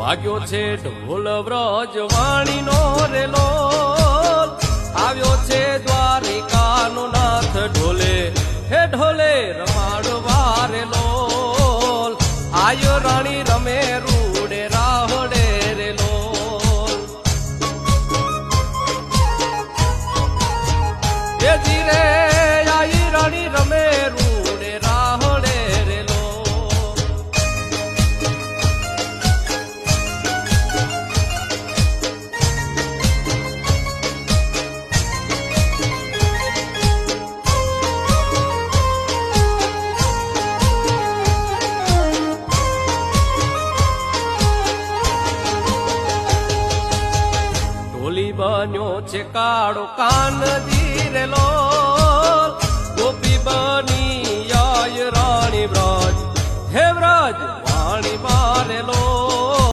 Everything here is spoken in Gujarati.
વાગ્યો છે ઢોલ વ્રજ વાણીનો રેલો. આવ્યો છે દ્વારિકાનો નાથ ઢોલે. હે ઢોલે, રમાડવા રેલો. આયો રાણી રમે રૂડે રાહડે રેલો. એ જીરે ગોપી બન્યો છે કાળો કાન ધીરેલો ગોપી બની આય રાણી વ્રજ હે વ્રજ